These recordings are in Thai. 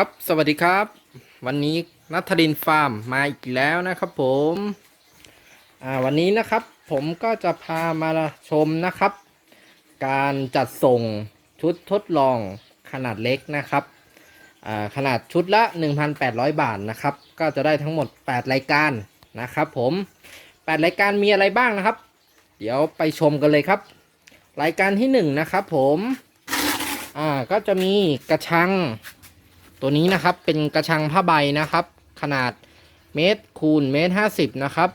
ครับ สวัสดีครับ วันนี้นัทรินฟาร์มมาอีกแล้วนะครับผมอ่าวันนี้นะครับผมก็จะพามาชมนะครับ การจัดส่งชุดทดลองขนาดเล็กนะครับอ่าขนาดชุดละ 1,800 บาทนะครับ ก็จะได้ทั้งหมด 8 รายการนะครับผม 8 รายการมีอะไรบ้างนะครับ เดี๋ยวไปชมกันเลยครับ รายการที่ 1 นะครับผมอ่าก็จะมีกระชัง ตัวนี้นะครับเป็นกระชังผ้าใบนะครับ ขนาดเมตรคูณเมตรห้าสิบนะครับ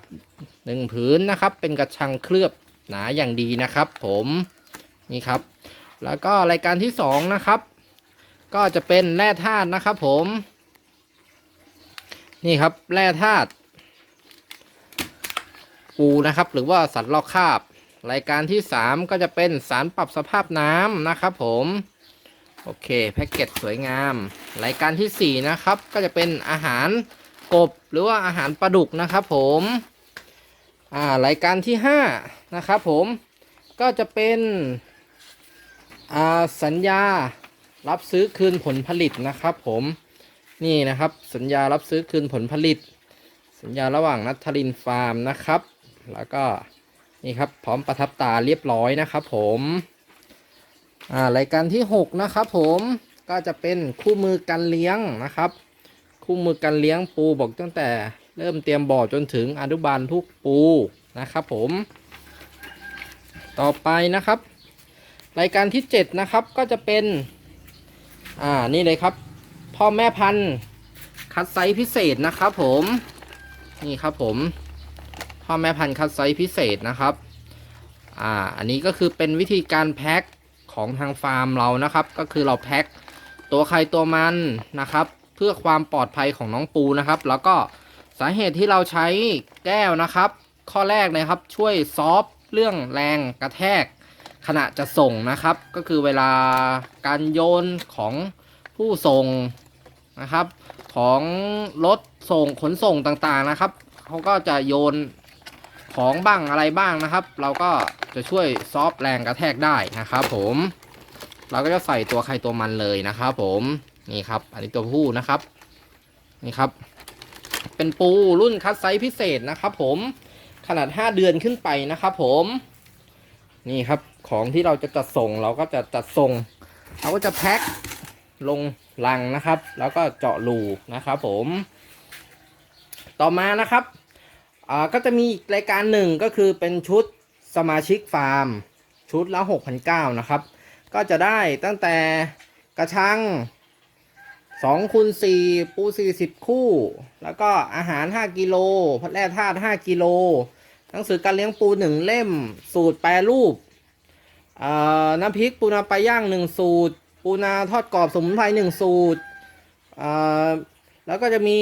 หนึ่งผืนนะครับ เป็นกระชังเคลือบหนาอย่างดีนะครับ ผมนี่ครับ แล้วก็รายการที่สองนะครับ ก็จะเป็นแร่ธาตุนะครับ ผม นี่ครับแร่ธาตุปูนะครับ หรือว่าสัตว์ลอกคราบ รายการที่สามก็จะเป็นสารปรับสภาพน้ำนะครับ ผม โอเคแพ็กเกจสวยงามรายการที่ 4 นะครับ ก็จะเป็นอาหารกบหรือว่าอาหารปลาดุกนะครับผมอ่ารายการที่ 5 นะครับผมก็จะเป็นอ่าสัญญารับซื้อคืนผลผลิตนะครับผมนี่นะครับสัญญารับซื้อคืนผลผลิต สัญญาระหว่างนัทธรินฟาร์มนะครับ แล้วก็นี่ครับพร้อมประทับตาเรียบร้อยนะครับผม อ่ารายการที่ 6 นะครับผมก็จะเป็นคู่มือการเลี้ยงนะครับ คู่มือการเลี้ยงปูบอกตั้งแต่เริ่มเตรียมบ่อจนถึงอนุบาลทุกปูนะครับผม ต่อไปนะครับ รายการที่ 7 นะครับก็จะเป็น อ่านี่เลยครับ พ่อแม่พันธุ์คัดไซส์พิเศษนะครับผมนี่ครับผม พ่อแม่พันธุ์คัดไซส์พิเศษนะครับ อ่า อันนี้ก็คือเป็นวิธีการแพ็ค ของทางฟาร์มเรานะครับ ก็คือเราแพ็คตัวใครตัวมันนะครับ เพื่อความปลอดภัยของน้องปูนะครับ แล้วก็สาเหตุที่เราใช้แก้วนะครับ ข้อแรกเลยครับช่วยซอฟเรื่องแรงกระแทก ขณะจะส่งนะครับ ก็คือเวลาการโยนของผู้ส่งนะครับ ของรถส่งขนส่งต่างๆนะครับเขาก็จะโยนของบ้างอะไรบ้างนะครับ เราก็ จะช่วยซอฟแรงกระแทกได้นะครับผมเราก็จะใส่ตัวใครตัวมันเลยนะครับผมนี่ครับ อันนี้ตัวผู้นะครับนี่ครับ เป็นปูรุ่นคัดไซส์พิเศษนะครับผมขนาด 5 เดือนขึ้นไปนะครับผมนี่ครับของที่เราจะจัดส่งเราก็จะจัดส่ง เราก็จะแพ็คลงลังนะครับ แล้วก็เจาะรูนะครับผม ต่อมานะครับก็จะมีอีกรายการหนึ่งก็คือเป็นชุด สมาชิกฟาร์ม ชุดละ 6,900นะครับ ก็จะได้ตั้งแต่กระชัง2คูณ4ปู 40 คู่ แล้วก็อาหาร 5 กิโลพัดแร่ธาตุ5กิโลหนังสือการเลี้ยงปู 1 เล่ม สูตรแปรรูปน้ำพริกปูนาปลาย่าง 1 สูตร ปูนาทอดกรอบสมุนไพร1สูตร แล้วก็จะมี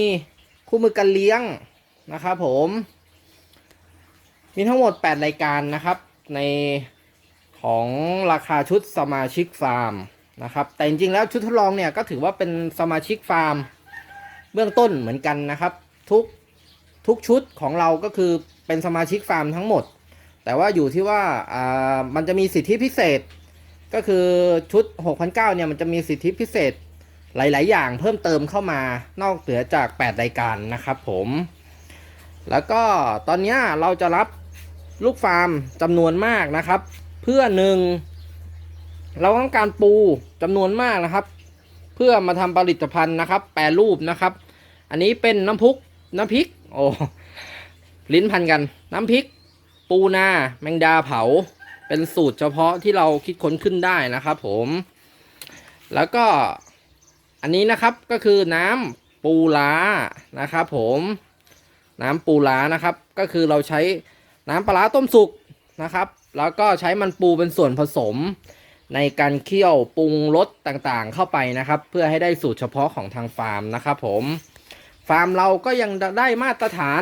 คู่มือการเลี้ยงนะครับผม มีทั้งหมด 8 รายการนะครับ ในของราคาชุดสมาชิกฟาร์มนะครับ แต่จริงๆแล้วชุดทดลองเนี่ยก็ถือว่าเป็นสมาชิกฟาร์ม เบื้องต้นเหมือนกันนะครับ ทุกทุกชุดของเราก็คือเป็นสมาชิกฟาร์มทั้งหมด แต่ว่าอยู่ที่ว่าอ่ามันจะมีสิทธิพิเศษ ก็คือชุด 6,900เนี่ยมันจะมีสิทธิพิเศษหลาย ๆ อย่างเพิ่มเติมเข้ามานอกเหนือจาก 8 รายการนะครับผม แล้วก็ตอนนี้เราจะรับ ลูกฟาร์มจำนวนมากนะครับ เพื่อหนึ่งเราต้องการปูจำนวนมากนะครับ เพื่อมาทำผลิตภัณฑ์นะครับ แปรรูปนะครับ อันนี้เป็นน้ำพุกน้ำพริก โอ้ลิ้นพันกัน น้ำพริก ปูนาแมงดาเผา เป็นสูตรเฉพาะที่เราคิดค้นขึ้นได้นะครับ ผม แล้วก็อันนี้นะครับก็คือน้ำปูล้านะครับ ผม น้ำปูล้านะครับ ก็คือเราใช้ น้ำปลาต้มสุกนะครับ แล้วก็ใช้มันปูเป็นส่วนผสม ในการเคี่ยวปรุงรสต่างๆ เข้าไปนะครับ เพื่อให้ได้สูตรเฉพาะของทางฟาร์มนะครับผมฟาร์มเราก็ยังได้มาตรฐาน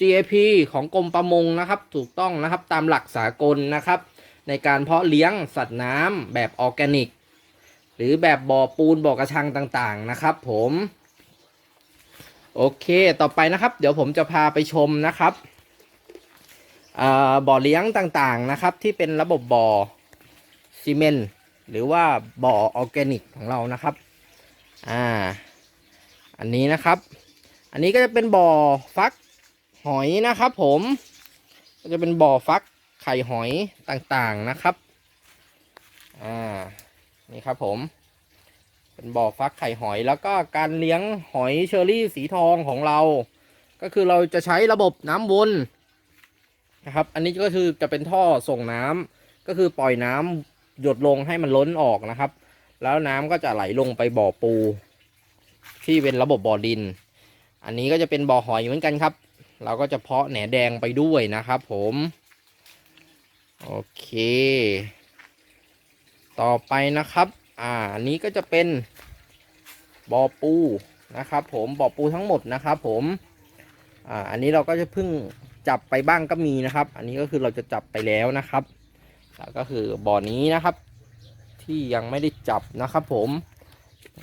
GAP ของกรมประมงนะครับ ถูกต้องนะครับตามหลักสากลนะครับ ในการเพาะเลี้ยงสัตว์น้ำแบบออร์แกนิก หรือแบบบ่อปูนบ่อกระชังต่างๆนะครับผม โอเค ต่อไปนะครับ เดี๋ยวผมจะพาไปชมนะครับ บ่อเลี้ยงต่างๆนะครับ ที่เป็นระบบบ่อซีเมนต์หรือว่าบ่อออร์แกนิกของเรานะครับอ่าอันนี้นะครับ อันนี้ก็จะเป็นบ่อฟักหอยนะครับ ผมก็จะเป็นบ่อฟักไข่หอยต่างๆนะครับอ่านี่ครับผม เป็นบ่อฟักไข่หอยแล้วก็การเลี้ยงหอยเชอรี่สีทองของเรา ก็คือเราจะใช้ระบบน้ำวน นะครับ อันนี้ก็คือจะเป็นท่อส่งน้ำก็คือปล่อยน้ำหยดลงให้มันล้นออกนะครับ แล้วน้ำก็จะไหลลงไปบ่อปู ที่เป็นระบบบ่อดิน อันนี้ก็จะเป็นบ่อหอยเหมือนกันครับ เราก็จะเพาะแหนแดงไปด้วยนะครับ ผม โอเค ต่อไปนะครับ อ่าอันนี้ก็จะเป็นบ่อปูนะครับ ผมบ่อปูทั้งหมดนะครับ ผมอ่าอันนี้เราก็จะเพิ่ง จับไปบ้างก็มีนะครับ อันนี้ก็คือเราจะจับไปแล้วนะครับแล้วก็คือบ่อนี้นะครับ ที่ยังไม่ได้จับนะครับ ผม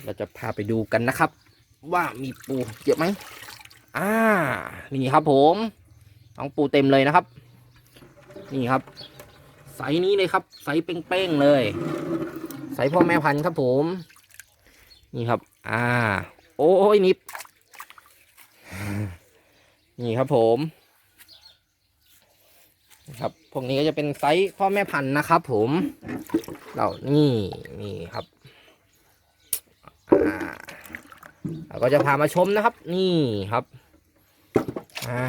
เราจะพาไปดูกันนะครับ ว่ามีปูเยอะไหมอ่านี่ครับ ผมน้องปูเต็มเลยนะครับ นี่ครับไซส์นี้เลยครับไซส์เป้งๆเลยไซส์พ่อแม่พันธุ์ครับ ผม นี่ครับ อ่า โอ้ยนิบนี่ครับผม นะครับ พวกนี้ก็จะเป็นไซส์พ่อแม่พันธุ์นะครับ ผมเรานี่นี่ครับอ่าเราก็จะพามาชมนะครับ นี่ครับอ่า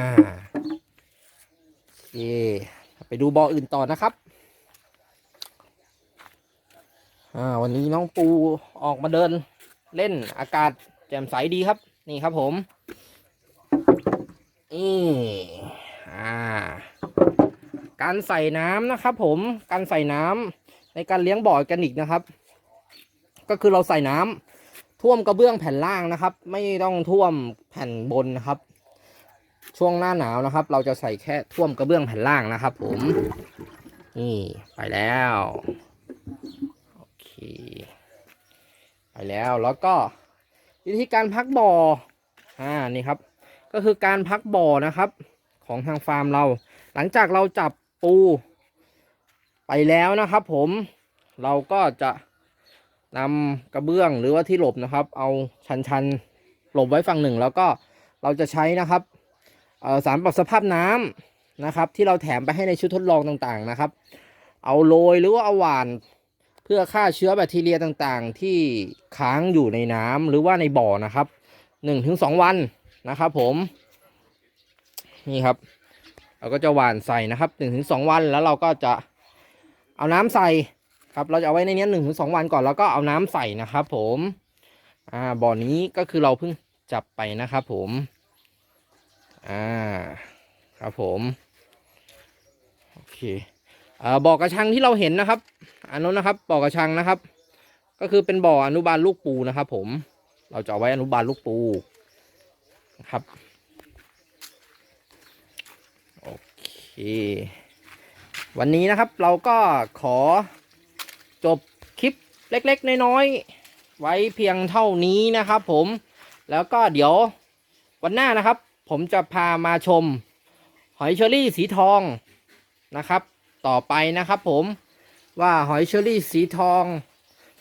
โอเคไปดูบ่ออื่นต่อนะครับอ่าวันนี้น้องปูออกมาเดินเล่นอากาศแจ่มใสดีครับ นี่ครับผมนี่อ่า การใส่น้ำนะครับ ผมการใส่น้ำในการเลี้ยงบ่อออร์แกนิกนะครับ ก็คือเราใส่น้ำท่วมกระเบื้องแผ่นล่างนะครับ ไม่ต้องท่วมแผ่นบนนะครับ ช่วงหน้าหนาวนะครับ เราจะใส่แค่ท่วมกระเบื้องแผ่นล่างนะครับ ผมนี่ไปแล้วโอเคไปแล้วแล้วก็วิธีการพักบ่ออ่านี่ครับ ก็คือการพักบ่อนะครับ ของทางฟาร์มเรา หลังจากเราจับ ปูไปแล้วนะครับ ผมเราก็จะนำกระเบื้องหรือว่าที่หลบนะครับ เอาชันๆหลบไว้ฝั่งหนึ่ง แล้วก็เราจะใช้นะครับสารปรับสภาพน้ำนะครับ ที่เราแถมไปให้ในชุดทดลองต่างๆนะครับ เอาโรยหรือว่าเอาหวานเพื่อฆ่าเชื้อแบคทีเรียต่างๆ ที่ค้างอยู่ในน้ำหรือว่าในบ่อนะครับหนึ่งถึงสองวันนะครับ ผมนี่ครับ เราก็จะหว่านใส่นะครับหนึ่งถึงสองวันแล้วเราก็จะเอาน้ำใส่ครับเราจะเอาไว้ในนี้หนึ่งถึงสองวันก่อนแล้วก็เอาน้ำใส่นะครับผมอ่าบ่อนี้ก็คือเราเพิ่งจับไปนะครับผมอ่าครับผมโอเคอ่อบ่อกระชังที่เราเห็นนะครับอันนู้นนะครับบ่อกระชังนะครับ ก็คือเป็นบ่ออนุบาลลูกปูนะครับ ผมเราจะเอาไว้อนุบาลลูกปูนะครับ โอเค วันนี้นะครับเราก็ขอจบคลิปเล็กๆ น้อยๆ ไว้เพียงเท่านี้นะครับผมแล้วก็เดี๋ยววันหน้านะครับ ผมจะพามาชม หอยเชอรี่สีทองนะครับ ต่อไปนะครับผมว่าหอยเชอรี่สีทอง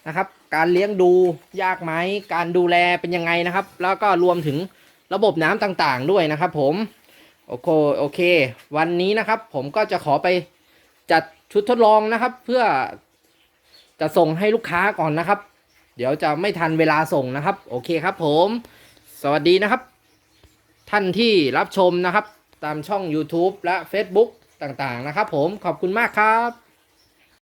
นะครับ การเลี้ยงดูยากไหมการดูแลเป็นยังไงนะครับ แล้วก็รวมถึงระบบน้ำต่างๆด้วยนะครับผม โอเคโอเค วันนี้นะครับ ผมก็จะขอไปจัดชุดทดลองนะครับ เพื่อจะส่งให้ลูกค้าก่อนนะครับ เดี๋ยวจะไม่ทันเวลาส่งนะครับ โอเคครับ ผม สวัสดีนะครับ ท่านที่รับชมนะครับ ตามช่อง YouTube และ Facebook ต่างๆนะครับ ผมขอบคุณมากครับ